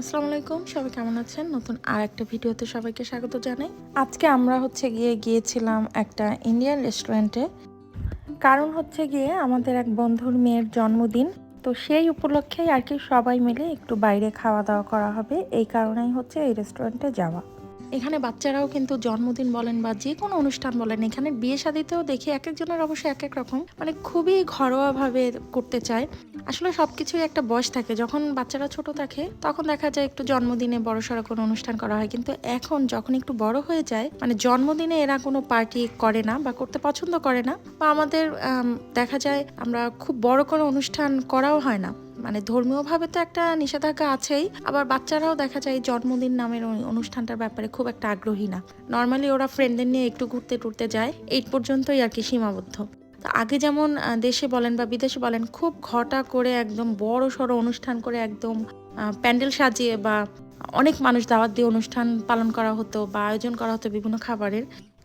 আসসালামু আলাইকুম, সবাই কেমন আছেন? নতুন আর একটা ভিডিওতে সবাইকে স্বাগত জানাই। আজকে আমরা হচ্ছে গিয়ে গিয়েছিলাম একটা ইন্ডিয়ান রেস্টুরেন্টে কারণ হচ্ছে গিয়ে আমাদের এক বন্ধুর মেয়ের জন্মদিন। তো সেই উপলক্ষেই আর কি সবাই মিলে একটু বাইরে খাওয়া দাওয়া করা হবে। এই কারণেই হচ্ছে এই রেস্টুরেন্টে যাওয়া। এখানে বাচ্চারাও কিন্তু জন্মদিন বলেন বা যে কোনো অনুষ্ঠান বলেন, এখানে বিয়ে শাদিতেও দেখি এক একজনের অবশ্যই এক এক রকম। মানে খুবই ঘরোয়াভাবে করতে চায়। আসলে সব কিছুই একটা বয়স থাকে। যখন বাচ্চারা ছোট থাকে, তখন দেখা যায় একটু জন্মদিনে বড় সড়ো কোনো অনুষ্ঠান করা হয়। কিন্তু এখন যখন একটু বড় হয়ে যায় মানে জন্মদিনে এরা কোনো পার্টি করে না বা করতে পছন্দ করে না বা আমাদের দেখা যায় আমরা খুব বড় কোনো অনুষ্ঠান করাও হয় না। মানে ধর্মীয়ভাবে তো একটা নিষেধাজ্ঞা আছেই, আবার বাচ্চারাও দেখা যায় জন্মদিন নামের অনুষ্ঠানটার ব্যাপারে খুব একটা আগ্রহী না। নর্মালি ওরা ফ্রেন্ডদের নিয়ে একটু ঘুরতে টুরতে যায়, এই পর্যন্তই আর কি সীমাবদ্ধ। আগে যেমন দেশে বলেন বা বিদেশে বলেন, খুব ঘটা করে একদম বড় সড়ো অনুষ্ঠান করে একদম প্যান্ডেল সাজিয়ে বা অনেক মানুষ দাওয়াত দিয়ে অনুষ্ঠান পালন করা হতো বা আয়োজন করা হতো বিভিন্ন খাবারের।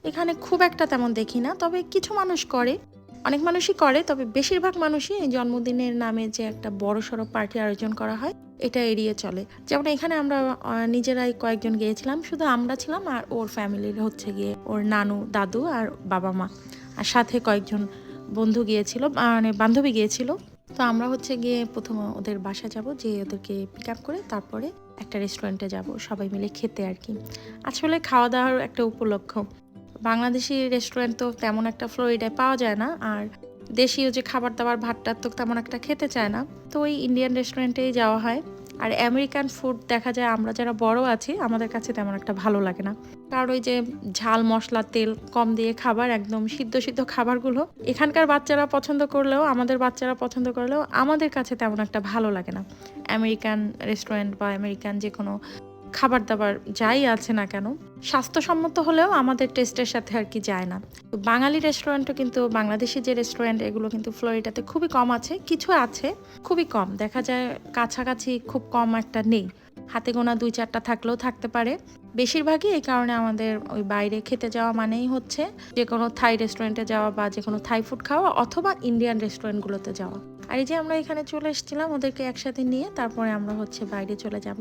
এখানে খুব একটা তেমন দেখি না, তবে কিছু মানুষ করে। অনেক মানুষই করে, তবে বেশিরভাগ মানুষই এই জন্মদিনের নামে যে একটা বড় সড়ো পার্টি আয়োজন করা হয়, এটা এড়িয়ে চলে। যেমন এখানে আমরা নিজেরাই কয়েকজন গিয়েছিলাম, শুধু আমরা ছিলাম আর ওর ফ্যামিলির হচ্ছে গিয়ে ওর নানু, দাদু আর বাবা মা। আর সাথে কয়েকজন বন্ধু গিয়েছিল মানে বান্ধবী গিয়েছিল। তো আমরা হচ্ছে গিয়ে প্রথম ওদের বাসা যাব যে ওদেরকে পিক আপ করে তারপরে একটা রেস্টুরেন্টে যাব, সবাই মিলে খেতে আর কি। আসলে খাওয়া দাওয়ার একটা উপলক্ষ। বাংলাদেশি রেস্টুরেন্ট তো তেমন একটা ফ্লোরিডায় পাওয়া যায় না, আর দেশীয় যে খাবার দাবার ভাতটা তো তেমন একটা খেতে চায় না। তো ওই ইন্ডিয়ান রেস্টুরেন্টেই যাওয়া হয়। আর আমেরিকান ফুড দেখা যায়, আমরা যারা বড় আছি, আমাদের কাছে তেমন একটা ভালো লাগে না। কারণ ওই যে ঝাল, মশলা, তেল কম দিয়ে খাবার, একদম সিদ্ধ সিদ্ধ খাবারগুলো, এখানকার বাচ্চারা পছন্দ করলেও, আমাদের বাচ্চারা পছন্দ করলেও আমাদের কাছে তেমন একটা ভালো লাগে না। আমেরিকান রেস্টুরেন্ট বা আমেরিকান যে কোনো খাবার দাবার যাই আছে না কেন, স্বাস্থ্যসম্মত হলেও আমাদের টেস্টের সাথে আর কি যায় না। তো বাঙালি রেস্টুরেন্টও কিন্তু, বাংলাদেশি যে রেস্টুরেন্ট, এগুলো কিন্তু ফ্লোরিডাতে খুবই কম আছে, কিছু আছে, খুবই কম। দেখা যায় কাছাকাছি খুব কম একটা নেই। হাতে গোনা দুই চারটা থাকলেও থাকতে পারে। বেশিরভাগই এই কারণে আমাদের ওই বাইরে খেতে যাওয়া মানেই হচ্ছে যে কোনো থাই রেস্টুরেন্টে যাওয়া বা যে কোনো থাই ফুড খাওয়া অথবা ইন্ডিয়ান রেস্টুরেন্টগুলোতে যাওয়া। আর এই যে আমরা এখানে চলে এসেছিলাম ওদেরকে একসাথে নিয়ে, তারপরে আমরা হচ্ছে বাইরে চলে যাব।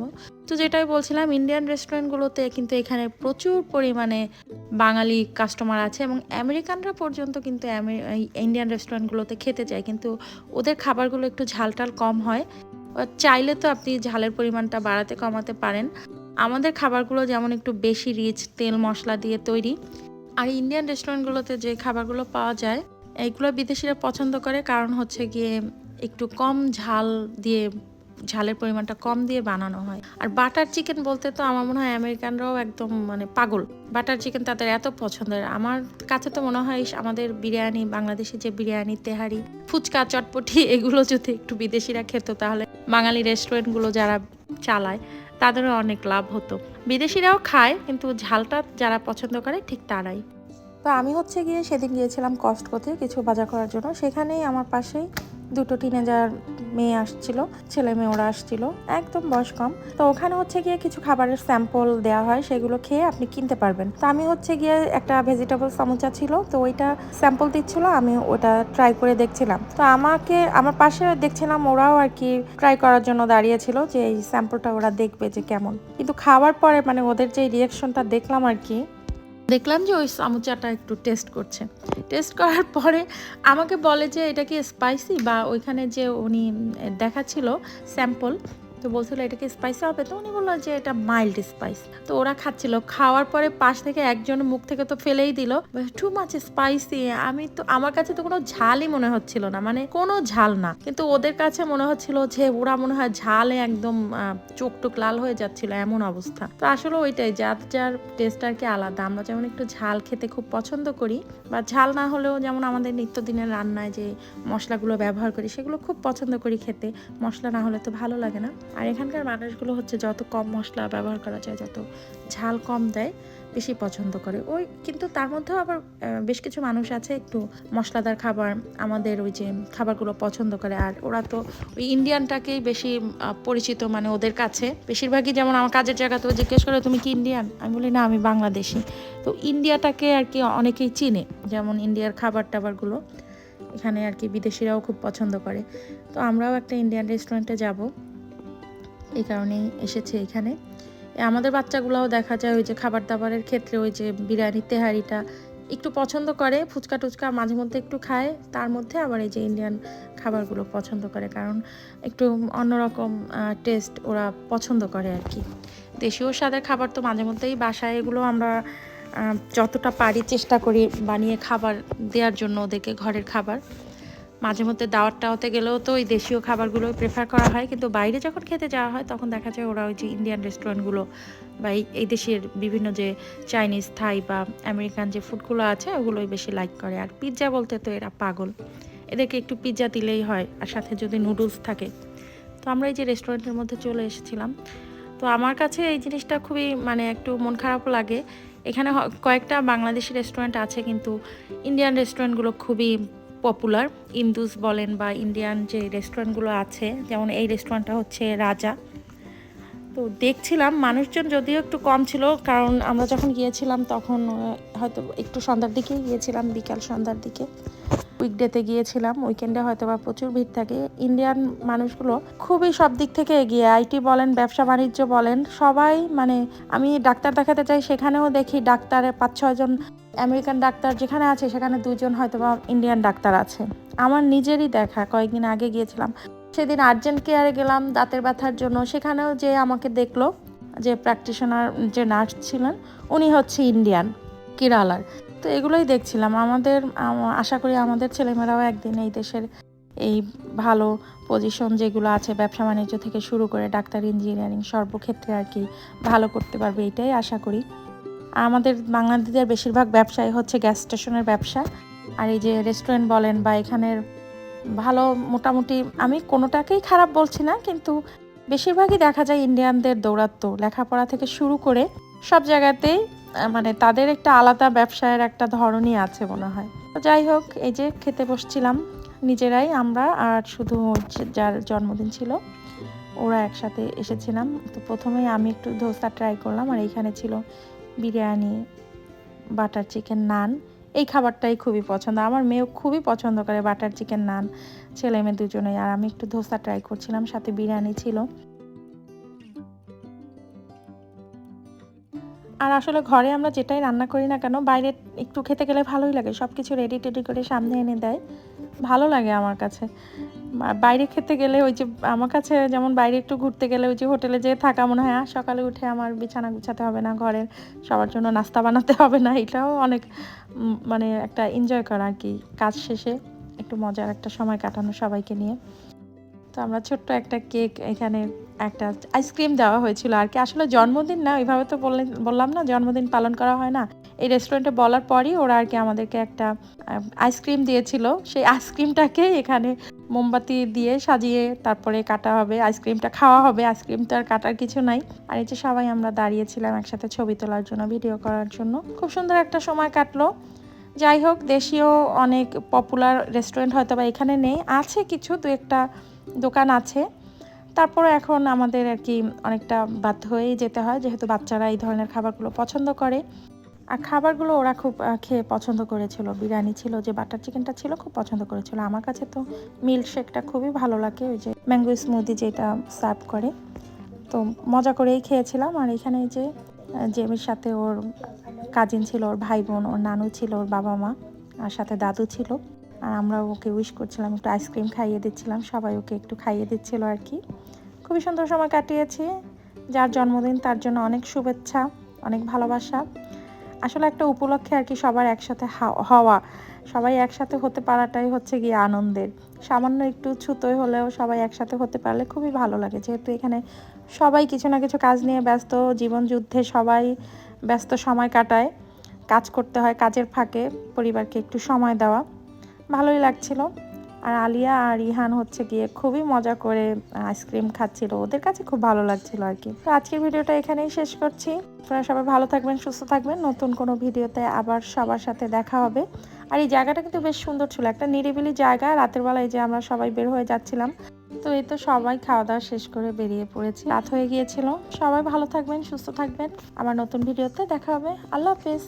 তো যেটাই বলছিলাম ইন্ডিয়ান রেস্টুরেন্টগুলোতে কিন্তু এখানে প্রচুর পরিমাণে বাঙালি কাস্টমার আছে এবং আমেরিকানরা পর্যন্ত কিন্তু ইন্ডিয়ান রেস্টুরেন্টগুলোতে খেতে যায়। কিন্তু ওদের খাবারগুলো একটু ঝালটাল কম হয়। চাইলে তো আপনি ঝালের পরিমাণটা বাড়াতে কমাতে পারেন। আমাদের খাবারগুলো যেমন একটু বেশি রিচ তেল মশলা দিয়ে তৈরি। আর ইন্ডিয়ান রেস্টুরেন্টগুলোতে যে খাবারগুলো পাওয়া যায় এইগুলো বিদেশিরা পছন্দ করে, কারণ হচ্ছে গিয়ে একটু কম ঝাল দিয়ে, ঝালের পরিমাণটা কম দিয়ে বানানো হয়। আর বাটার চিকেন বলতে তো আমার মনে হয় আমেরিকানরাও একদম মানে পাগল। বাটার চিকেন তাদের এত পছন্দের। আমার কাছে তো মনে হয় আমাদের বিরিয়ানি, বাংলাদেশি যে বিরিয়ানি, তেহারি, ফুচকা, চটপটি, এগুলো যদি একটু বিদেশিরা খেত তাহলে বাঙালি রেস্টুরেন্টগুলো যারা চালায়, তাদেরও অনেক লাভ হতো। বিদেশিরাও খায়, কিন্তু ঝালটা যারা পছন্দ করে ঠিক তারাই। তো আমি হচ্ছে গিয়ে সেদিন গিয়েছিলাম কস্টকোতে কিছু বাজার করার জন্য। সেখানেই আমার পাশেই দুটো টিনেজার মেয়ে আসছিল, ছেলে মেয়ে ওরা আসছিল, একদম বয়স কম। তো ওখানে হচ্ছে গিয়ে কিছু খাবারের স্যাম্পল দেওয়া হয়, সেগুলো খেয়ে আপনি কিনতে পারবেন। তো আমি হচ্ছে গিয়ে একটা ভেজিটেবল সামোচা ছিল, তো ওইটা স্যাম্পল দিচ্ছিল, আমি ওটা ট্রাই করে দেখছিলাম। তো আমাকে, আমার পাশে দেখছিলাম ওরাও আর কি ট্রাই করার জন্য দাঁড়িয়েছিল যে এই স্যাম্পলটা ওরা দেখবে যে কেমন। কিন্তু খাওয়ার পরে মানে ওদের যে রিয়াকশনটা দেখলাম আর কি দেখলাম যে ওই সামুচাটা একটু টেস্ট করছে। টেস্ট করার পরে আমাকে বলে যে এটা কি স্পাইসি বা ওইখানে যে উনি দেখাচ্ছিল স্যাম্পল তো বলছিল এটা কি স্পাইসি হবে? তো উনি বলল যে, এটা মাইল্ড স্পাইস তো ওরা খাচ্ছিল। খাওয়ার পরে পাশ থেকে একজন মুখ থেকে তো ফেলেই দিল। টু মাছ স্পাইসি আমি তো, আমার কাছে তো কোনো ঝালই মনে হচ্ছিল না মানে কোনো ঝাল না। কিন্তু ওদের কাছে মনে হচ্ছিল যে, ওরা মনে হয় ঝালে একদম চোখ টোক লাল হয়ে যাচ্ছিল, এমন অবস্থা। তো আসলে ওইটাই, যার যার টেস্ট আর কি আলাদা। আমরা যেমন একটু ঝাল খেতে খুব পছন্দ করি, বা ঝাল না হলেও যেমন আমাদের নিত্যদিনের রান্নায় যে মশলাগুলো ব্যবহার করি, সেগুলো খুব পছন্দ করি খেতে। মশলা না হলে তো ভালো লাগে না। আর এখানকার মানুষগুলো হচ্ছে যত কম মশলা ব্যবহার করা যায়, যত ঝাল কম দেয়, বেশি পছন্দ করে। ওই কিন্তু তার মধ্যেও আবার বেশ কিছু মানুষ আছে একটু মশলাদার খাবার, আমাদের ওই যে খাবারগুলো পছন্দ করে। আর ওরা তো ওই ইন্ডিয়ানটাকেই বেশি পরিচিত মানে ওদের কাছে। বেশিরভাগই যেমন আমার কাজের জায়গাতেও জিজ্ঞেস করে, তুমি কি ইন্ডিয়ান? আমি বলি, না, আমি বাংলাদেশি। তো ইন্ডিয়াটাকে আর কি অনেকেই চিনে, যেমন ইন্ডিয়ার খাবার টাবারগুলো। এখানে আর কি বিদেশিরাও খুব পছন্দ করে। তো আমরাও একটা ইন্ডিয়ান রেস্টুরেন্টে যাব। এই কারণেই এসেছে এখানে। আমাদের বাচ্চাগুলোও দেখা যায় ওই যে খাবার দাবারের ক্ষেত্রে ওই যে বিরিয়ানির তেহারিটা একটু পছন্দ করে, ফুচকা টুচকা মাঝে মধ্যে একটু খায়, তার মধ্যে আবার এই যে ইন্ডিয়ান খাবারগুলো পছন্দ করে, কারণ একটু অন্যরকম টেস্ট ওরা পছন্দ করে আর কি দেশীয় স্বাদের খাবার তো মাঝে মধ্যেই বাসায় এগুলো আমরা যতটা পারি চেষ্টা করি বানিয়ে খাবার দেওয়ার জন্য ওদেরকে ঘরের খাবার। মাঝে মধ্যে দাওয়াত টাওয়াতে গেলেও তো ওই দেশীয় খাবারগুলোই প্রেফার করা হয়। কিন্তু বাইরে যখন খেতে যাওয়া হয়, তখন দেখা যায় ওরা ওই যে ইন্ডিয়ান রেস্টুরেন্টগুলো বা এই- দেশের বিভিন্ন যে চাইনিজ থাই বা আমেরিকান যে ফুডগুলো আছে, ওগুলোই বেশি লাইক করে। আর পিৎজা বলতে তো এরা পাগল। এদেরকে একটু পিৎজা দিলেই হয়, আর সাথে যদি নুডলস থাকে। তো আমরা এই যে রেস্টুরেন্টের মধ্যে চলে এসেছিলাম। তো আমার কাছে এই জিনিসটা খুবই মানে একটু মন খারাপ লাগে। এখানে কয়েকটা বাংলাদেশি রেস্টুরেন্ট আছে, কিন্তু ইন্ডিয়ান রেস্টুরেন্টগুলো খুবই পপুলার ইন্দুস বলেন বা ইন্ডিয়ান যে রেস্টুরেন্টগুলো আছে, যেমন এই রেস্টুরেন্টটা হচ্ছে রাজা। তো দেখছিলাম, মানুষজন যদিও একটু কম ছিল, কারণ আমরা যখন গিয়েছিলাম তখন হয়তো একটু সন্ধ্যার দিকেই গিয়েছিলাম, বিকাল সন্ধ্যার দিকে। উইকডেতে গিয়েছিলাম উইকেন্ডে হয়তো বা প্রচুর ভিড় থাকে। ইন্ডিয়ান মানুষগুলো খুবই সব দিক থেকে এগিয়ে আইটি বলেন, ব্যবসা বাণিজ্য বলেন, সবাই মানে আমি ডাক্তার দেখাতে চাই, সেখানেও দেখি ডাক্তারে পাঁচ ছয়জন আমেরিকান ডাক্তার যেখানে আছে, সেখানে দুজন হয়তো বা ইন্ডিয়ান ডাক্তার আছে। আমার নিজেরই দেখা, কয়েকদিন আগে গিয়েছিলাম। সেদিন আর্জেন্ট কেয়ারে গেলাম, দাঁতের ব্যথার জন্য। সেখানেও যে আমাকে দেখল, যে প্র্যাকটিশনার যে নার্স ছিলেন, উনি হচ্ছে ইন্ডিয়ান কিরালার। তো এগুলোই দেখছিলাম। আমাদের আশা করি আমাদের ছেলেমেয়েরাও একদিন এই দেশের এই ভালো পজিশন যেগুলো আছে, ব্যবসা বাণিজ্য থেকে শুরু করে ডাক্তার ইঞ্জিনিয়ারিং সর্বক্ষেত্রে আর কি ভালো করতে পারবে এটাই আশা করি। আমাদের বাংলাদেশের বেশিরভাগ ব্যবসায় হচ্ছে গ্যাস স্টেশনের ব্যবসা। আর এই যে রেস্টুরেন্ট বলেন বা এখানের ভালো মোটামুটি, আমি কোনোটাকেই খারাপ বলছি না, কিন্তু বেশিরভাগই দেখা যায় ইন্ডিয়ানদের দৌরাত্ম্য। লেখাপড়া থেকে শুরু করে সব জায়গাতেই মানে তাদের একটা আলাদা ব্যবসায়ের একটা ধরনই আছে মনে হয়। তো যাই হোক, এই যে খেতে বসছিলাম নিজেরাই, আমরা আর শুধু যার জন্মদিন ছিল, ওরা একসাথে এসেছিলাম। তো প্রথমেই আমি একটু ধোসা ট্রাই করলাম, আর এইখানে ছিল বিরিয়ানি বাটার চিকেন নান এই খাবারটাই খুবই পছন্দ। আমার মেয়েও খুবই পছন্দ করে বাটার চিকেন নান ছেলে মেয়ে দুজনেই। আর আমি একটু ধোসা ট্রাই করছিলাম, সাথে বিরিয়ানি ছিল। আর আসলে ঘরে আমরা যেটাই রান্না করি না কেন বাইরে একটু খেতে গেলে ভালোই লাগে। সব কিছু রেডি টেডি করে সামনে এনে দেয়। ভালো লাগে আমার কাছে। বাইরে খেতে গেলে ওই যে আমার কাছে যেমন বাইরে একটু ঘুরতে গেলে ওই যে হোটেলে যেয়ে থাকা মনে হয় "আহ, সকালে উঠে আমার বিছানা গুছাতে হবে না ঘরের সবার জন্য নাস্তা বানাতে হবে না এটাও অনেক মানে একটা এনজয় করা আর কি। কাজ শেষে একটু মজার একটা সময় কাটানো সবাইকে নিয়ে। তো আমরা ছোট্ট একটা কেক এখানে একটা আইসক্রিম দেওয়া হয়েছিল আর কি। আসলে জন্মদিন না ওইভাবে তো বললাম না, জন্মদিন পালন করা হয় না। এই রেস্টুরেন্টে বলার পরই ওরা আর কি আমাদেরকে একটা আইসক্রিম দিয়েছিল। সেই আইসক্রিমটাকে এখানে মোমবাতি দিয়ে সাজিয়ে তারপরে কাটা হবে, আইসক্রিমটা খাওয়া হবে। আইসক্রিমটা আর কাটার কিছু নাই। আর এই যে সবাই আমরা দাঁড়িয়েছিলাম একসাথে ছবি তোলার জন্য ভিডিও করার জন্য। খুব সুন্দর একটা সময় কাটলো। যাই হোক, দেশীয় অনেক পপুলার রেস্টুরেন্ট হয়তো বা এখানে নেই। আছে কিছু, দু একটা দোকান আছে। তারপরে এখন আমাদের আর কি অনেকটা বাধ্য হয়েই যেতে হয়, যেহেতু বাচ্চারা এই ধরনের খাবারগুলো পছন্দ করে। আর খাবারগুলো ওরা খুব খেয়ে পছন্দ করেছিল। বিরিয়ানি ছিল, যে বাটার চিকেনটা ছিল খুব পছন্দ করেছিল। আমার কাছে তো মিল্ক শেকটা খুবই ভালো লাগে, ওই যে ম্যাঙ্গো স্মুদি যেটা সার্ভ করে। তো মজা করেই খেয়েছিলাম। আর এখানে যে জেমির সাথে ওর কাজিন ছিল, ওর ভাই বোন, ওর নানু ছিল, ওর বাবা মা, আর সাথে দাদু ছিল। আর আমরা ওকে উইশ করছিলাম একটু আইসক্রিম খাইয়ে দিচ্ছিলাম, সবাই ওকে একটু খাইয়ে দিচ্ছিল আর কি। খুবই সুন্দর সময় কাটিয়েছি, যার জন্মদিন তার জন্য অনেক শুভেচ্ছা, অনেক ভালোবাসা। আসলে একটা উপলক্ষে আর কি সবার একসাথে হওয়া, সবাই একসাথে হতে পারাটাই হচ্ছে গিয়ে আনন্দের। সামান্য একটু ছুতোয় হলেও সবাই একসাথে হতে পারলে খুবই ভালো লাগে, যেহেতু এখানে সবাই কিছু না কিছু কাজ নিয়ে ব্যস্ত, জীবন যুদ্ধে সবাই ব্যস্ত সময় কাটায়। কাজ করতে হয় কাজের ফাঁকে, পরিবারকে একটু সময় দেওয়া। ভালোই লাগছিল। আর আলিয়া আর ইহান হচ্ছে গিয়ে খুবই মজা করে আইসক্রিম খাচ্ছিল। ওদের কাছে খুব ভালো লাগছিল আর কি। তো আজকের ভিডিওটা এখানেই শেষ করছি। আপনারা সবাই ভালো থাকবেন, সুস্থ থাকবেন। নতুন কোনো ভিডিওতে আবার সবার সাথে দেখা হবে। আর এই জায়গাটা কিন্তু বেশ সুন্দর ছিল। একটা নিরিবিলি জায়গা। রাতের বেলায় যে আমরা সবাই বের হয়ে যাচ্ছিলাম। তো এই তো সবাই খাওয়া দাওয়া শেষ করে বেরিয়ে পড়েছি। রাত হয়ে গিয়েছিল। সবাই ভালো থাকবেন, সুস্থ থাকবেন। আবার নতুন ভিডিওতে দেখা হবে। আল্লাহ হাফেজ।